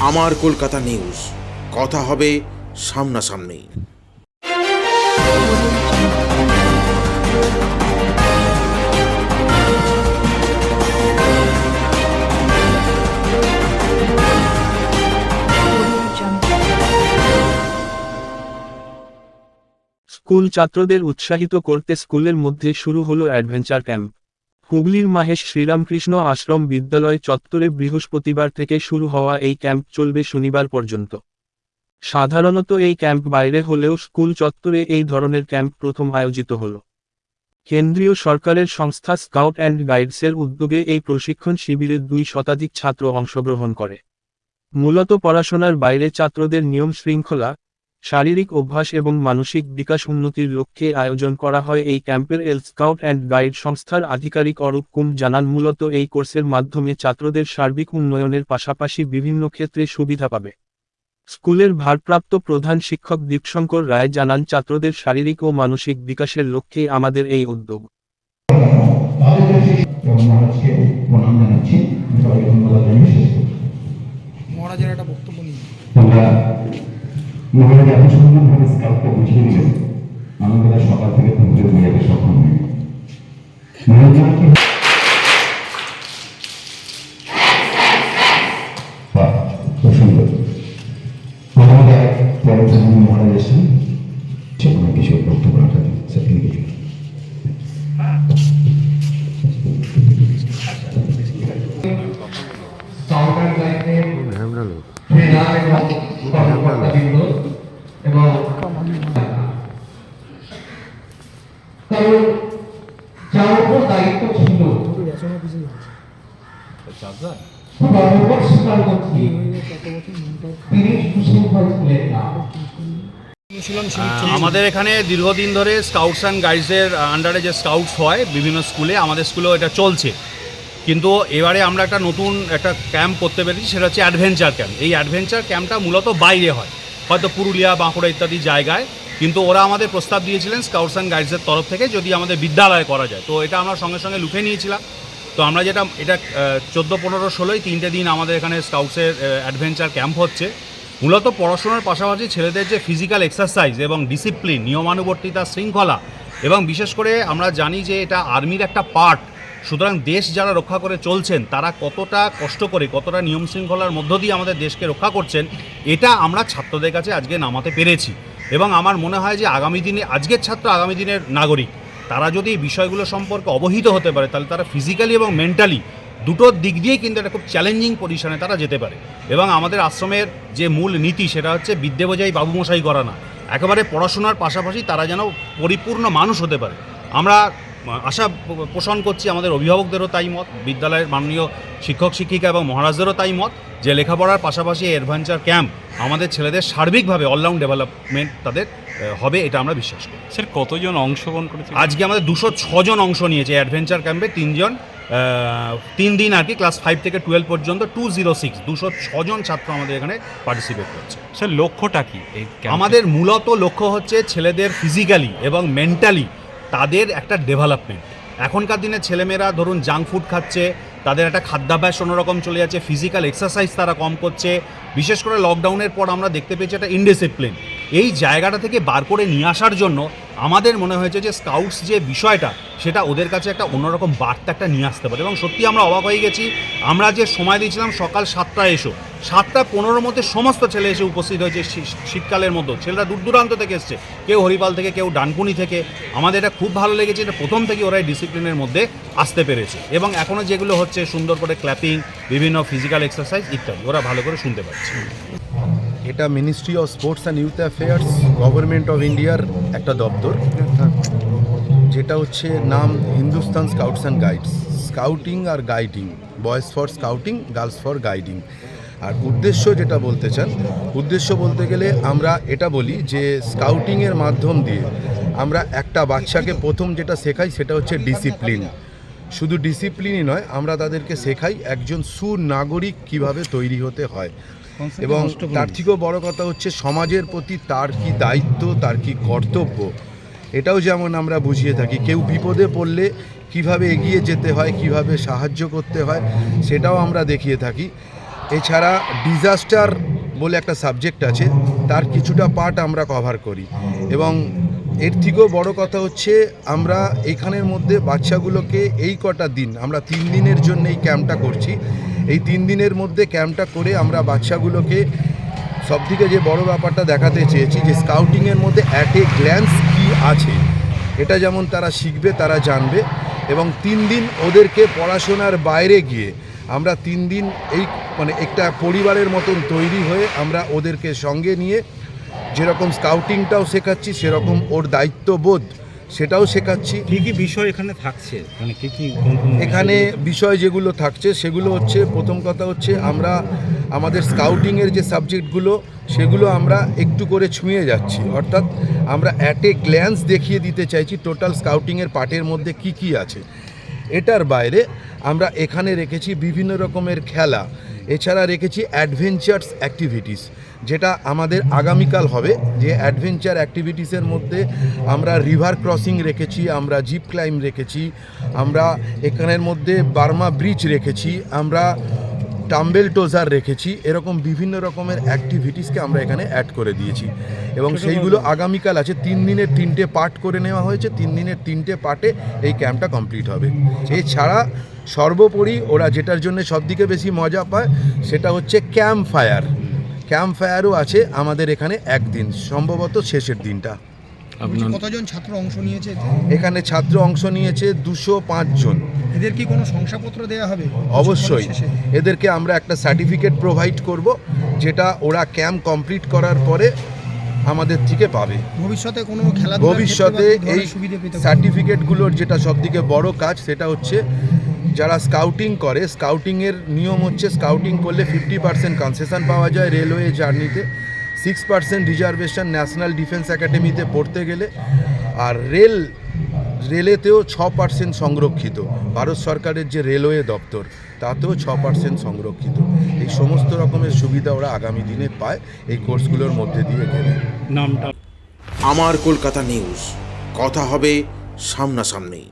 আমার কলকাতা নিউজ। কথা হবে সামনাসামনি। স্কুল ছাত্রদের উৎসাহিত করতে স্কুলের মধ্যে শুরু হলো অ্যাডভেঞ্চার ক্যাম্প। হুগলির মাহেশ শ্রীরামকৃষ্ণ আশ্রম বিদ্যালয় চত্বরে বৃহস্পতিবার থেকে শুরু হওয়া এই ক্যাম্প চলবে শনিবার পর্যন্ত। সাধারণত এই ক্যাম্প বাইরে হলেও স্কুল চত্বরে এই ধরনের ক্যাম্প প্রথম আয়োজিত হল। কেন্দ্রীয় সরকারের সংস্থা স্কাউট অ্যান্ড গাইডসের উদ্যোগে এই প্রশিক্ষণ শিবিরে দুই শতাধিক ছাত্র অংশগ্রহণ করে। মূলত পড়াশোনার বাইরে ছাত্রদের নিয়ম শৃঙ্খলা শারীরিক অভ্যাস এবং মানসিক বিকাশ উন্নতির লক্ষ্যে আয়োজন করা হয় এই ক্যাম্পের এল স্কাউট অ্যান্ড গাইড সংস্থার আধিকারিক অরূপ কুম জানান মূলত এই কোর্সের মাধ্যমে ছাত্রদের সার্বিক উন্নয়নের পাশাপাশি বিভিন্ন ক্ষেত্রে সুবিধা পাবে। স্কুলের ভারপ্রাপ্ত প্রধান শিক্ষক দীপশঙ্কর রায় জানান ছাত্রদের শারীরিক ও মানসিক বিকাশের লক্ষ্যে আমাদের এই উদ্যোগ। মহারাজের একটা বক্তব্য নিয়ে মহারাজ এত সুন্দরভাবে স্কাউটকে বুঝিয়ে দিলেন। মানুষেরা সকাল থেকে পুকুরে বোঝাতে সক্ষম হয়ে কারণ যার উপর দায়িত্ব ছিল। খুব অনবর স্বীকার করছি। তিনি সুশৃঙ্খল ছিলেন না। আমাদের এখানে দীর্ঘদিন ধরে স্কাউটস অ্যান্ড গাইডসের আন্ডারে যে স্কাউটস হয় বিভিন্ন স্কুলে আমাদের স্কুলেও এটা চলছে। কিন্তু এবারে আমরা একটা নতুন একটা ক্যাম্প করতে পেরেছি সেটা হচ্ছে অ্যাডভেঞ্চার ক্যাম্প এই অ্যাডভেঞ্চার ক্যাম্পটা মূলত বাইরে হয়। হয়তো পুরুলিয়া বাঁকুড়া ইত্যাদি জায়গায় কিন্তু ওরা আমাদের প্রস্তাব দিয়েছিলেন স্কাউটস অ্যান্ড গাইডসের তরফ থেকে যদি আমাদের বিদ্যালয়ে করা যায়। তো এটা আমরা সঙ্গে সঙ্গে লুফে নিয়েছিলাম। তো আমরা যেটা, এটা চোদ্দ, পনেরো, ষোলোই তিনটে দিন আমাদের এখানে স্কাউটসের অ্যাডভেঞ্চার ক্যাম্প হচ্ছে। মূলত পড়াশোনার পাশাপাশি ছেলেদের যে ফিজিক্যাল এক্সারসাইজ এবং ডিসিপ্লিন নিয়মানুবর্তিতা, শৃঙ্খলা এবং বিশেষ করে আমরা জানি যে এটা আর্মির একটা পার্ট সুতরাং দেশ যারা রক্ষা করে চলছেন, তারা কতটা কষ্ট করে, কতটা নিয়ম শৃঙ্খলার মধ্য দিয়ে আমাদের দেশকে রক্ষা করছেন, এটা আমরা ছাত্রদের কাছে আজকে নামাতে পেরেছি। এবং আমার মনে হয় যে আগামী দিনে, আজকের ছাত্র আগামী দিনের নাগরিক, তারা যদি এই বিষয়গুলো সম্পর্কে অবহিত হতে পারে, তাহলে তারা ফিজিক্যালি এবং মেন্টালি দুটোর দিক দিয়ে কিন্তু একটা খুব চ্যালেঞ্জিং পজিশনে তারা যেতে পারে। এবং আমাদের আশ্রমের যে মূল নীতি, সেটা হচ্ছে বিদ্যে বোঝাই বাবুমশাই করা না একেবারে পড়াশোনার পাশাপাশি তারা যেন পরিপূর্ণ মানুষ হতে পারে। আমরা আশা পোষণ করছি আমাদের অভিভাবকদেরও তাই মত বিদ্যালয়ের মাননীয় শিক্ষক শিক্ষিকা এবং মহারাজদেরও তাই মত যে লেখাপড়ার পাশাপাশি অ্যাডভেঞ্চার ক্যাম্প আমাদের ছেলেদের সার্বিকভাবে অলরাউন্ড ডেভেলপমেন্ট তাদের হবে এটা আমরা বিশ্বাস করি। স্যার কতজন অংশগ্রহণ করেছে? আজকে আমাদের দুশো ছজন অংশ নিয়েছে অ্যাডভেঞ্চার ক্যাম্পে তিনজন তিন দিন আর কি ক্লাস ফাইভ থেকে টুয়েলভ পর্যন্ত টু জিরো সিক্স দুশো ছজন ছাত্র আমাদের এখানে পার্টিসিপেট করছে। স্যার লক্ষ্যটা কি আমাদের মূলত লক্ষ্য হচ্ছে ছেলেদের ফিজিক্যালি এবং মেন্টালি তাদের একটা ডেভেলপমেন্ট এখনকার দিনে ছেলেমেয়েরা ধরুন জাঙ্ক ফুড খাচ্ছে, তাদের একটা খাদ্যাভ্যাস অন্যরকম চলে যাচ্ছে ফিজিক্যাল এক্সারসাইজ তারা কম করছে, বিশেষ করে লকডাউনের পর আমরা দেখতে পেয়েছি একটা ইনডিসিপ্লিন এই জায়গাটা থেকে বার করে নিয়ে আসার জন্য আমাদের মনে হয়েছে যে স্কাউটস যে বিষয়টা, সেটা ওদের কাছে একটা অন্যরকম বার্তা একটা নিয়ে আসতে পারে। এবং সত্যি আমরা অবাক হয়ে গেছি, আমরা যে সময় দিয়েছিলাম সকাল সাতটায় এসো সাতটা পনেরোর মধ্যে সমস্ত ছেলে এসে উপস্থিত হয়েছে শীতকালের মধ্যে। ছেলেরা দূর দূরান্ত থেকে এসছে। কেউ হরিপাল থেকে, কেউ ডানকুনি থেকে। আমাদের এটা খুব ভালো লেগেছে, এটা প্রথম থেকে ওরা ডিসিপ্লিনের মধ্যে আসতে পেরেছে। এবং এখনও যেগুলো হচ্ছে সুন্দর করে ক্ল্যাপিং বিভিন্ন ফিজিক্যাল এক্সারসাইজ ইত্যাদি, ওরা ভালো করে শুনতে পাচ্ছে। এটা ministry of sports and youth affairs government of ইন্ডিয়ার একটা দপ্তর। যেটা হচ্ছে নাম Hindustan scouts and guides scouting R guiding boys for scouting girls for guiding আর উদ্দেশ্য যেটা বলতে চান উদ্দেশ্য বলতে গেলে আমরা এটা বলি যে স্কাউটিংয়ের মাধ্যম দিয়ে আমরা একটা বাচ্চাকে প্রথম যেটা শেখাই সেটা হচ্ছে ডিসিপ্লিন শুধু ডিসিপ্লিনই নয় আমরা তাদেরকে শেখাই একজন সুনাগরিক কীভাবে তৈরি হতে হয়। এবং তার থেকেও বড় কথা হচ্ছে সমাজের প্রতি তার কি দায়িত্ব তার কি কর্তব্য এটাও যেমন আমরা বুঝিয়ে থাকি। কেউ বিপদে পড়লে কীভাবে এগিয়ে যেতে হয় কীভাবে সাহায্য করতে হয় সেটাও আমরা দেখিয়ে থাকি। এছাড়া ডিজাস্টার বলে একটা সাবজেক্ট আছে, তার কিছুটা পার্ট আমরা কভার করি। এবং এর থেকেও বড় কথা হচ্ছে, আমরা এখানের মধ্যে বাচ্চাগুলোকে এই কটা দিন, আমরা তিন দিনের জন্য এই ক্যাম্পটা করছি। এই তিন দিনের মধ্যে ক্যাম্পটা করে আমরা বাচ্চাগুলোকে সবথেকে যে বড় ব্যাপারটা দেখাতে চেয়েছি, যে স্কাউটিংয়ের মধ্যে অ্যাট এ গ্ল্যান্স কী আছে, এটা যেমন তারা শিখবে, তারা জানবে। এবং তিন দিন ওদেরকে পড়াশোনার বাইরে গিয়ে আমরা তিন দিন এই মানে একটা পরিবারের মতন তৈরি হয়ে আমরা ওদেরকে সঙ্গে নিয়ে যেরকম স্কাউটিংটাও শেখাচ্ছি সেরকম ওর দায়িত্ববোধ সেটাও শেখাচ্ছি। কি কি বিষয় এখানে থাকছে? মানে কী কি এখানে বিষয় যেগুলো থাকছে সেগুলো হচ্ছে প্রথম কথা হচ্ছে আমরা আমাদের স্কাউটিংয়ের যে সাবজেক্টগুলো সেগুলো আমরা একটু করে ছুঁয়ে যাচ্ছি। অর্থাৎ আমরা অ্যাট এ গ্ল্যান্স দেখিয়ে দিতে চাইছি টোটাল স্কাউটিংয়ের পার্টের মধ্যে কি কি আছে। এটার বাইরে আমরা এখানে রেখেছি বিভিন্ন রকমের খেলা। এছাড়া রেখেছি অ্যাডভেঞ্চার্স অ্যাক্টিভিটিস যেটা আমাদের আগামীকাল হবে। যে অ্যাডভেঞ্চার অ্যাক্টিভিটিসের মধ্যে আমরা রিভার ক্রসিং রেখেছি, আমরা জিপ ক্লাইম রেখেছি, আমরা এখানের মধ্যে বার্মা ব্রিজ রেখেছি, আমরা টাম্বেল টোজার রেখেছি এরকম বিভিন্ন রকমের অ্যাক্টিভিটিসকে আমরা এখানে অ্যাড করে দিয়েছি। এবং সেইগুলো আগামীকাল আছে তিন দিনের তিনটে পার্ট করে নেওয়া হয়েছে তিন দিনের তিনটে পার্টে এই ক্যাম্পটা কমপ্লিট হবে। এছাড়া সর্বোপরি ওরা যেটার জন্য সবদিকে বেশি মজা পায় সেটা হচ্ছে ক্যাম্প ফায়ার ক্যাম্প ফায়ারও আছে আমাদের এখানে একদিন সম্ভবত শেষের দিনটা। বলছি, কতজন ছাত্র অংশ নিয়েছে এখানে ছাত্র অংশ নিয়েছে দুশো জন। এদের কি কোনো শংসাপত্র দেওয়া হবে? অবশ্যই। এদেরকে আমরা একটা সার্টিফিকেট প্রোভাইড করব যেটা ওরা ক্যাম্প কমপ্লিট করার পরে আমাদের থেকে পাবে। ভবিষ্যতে কোনো খেলা ভবিষ্যতে এই? সার্টিফিকেটগুলোর যেটা সবথেকে বড় কাজ সেটা হচ্ছে যারা স্কাউটিং করে স্কাউটিংয়ের নিয়ম হচ্ছে স্কাউটিং করলে ফিফটি পার্সেন্ট কনসেশন পাওয়া যায় রেলওয়ে জার্নিতে six percent reservation national defence একাডেমিতে পড়তে গেলে আর রেল রেলেতেও ছ পার্সেন্ট সংরক্ষিত। ভারত সরকারের যে রেলওয়ে দপ্তর তাতেও ছ পার্সেন্ট সংরক্ষিত। এই সমস্ত রকমের সুবিধা ওরা আগামী দিনে পায় এই কোর্সগুলোর মধ্যে দিয়ে গেলে। নামটা? আমার কলকাতা নিউজ কথা হবে সামনাসামনি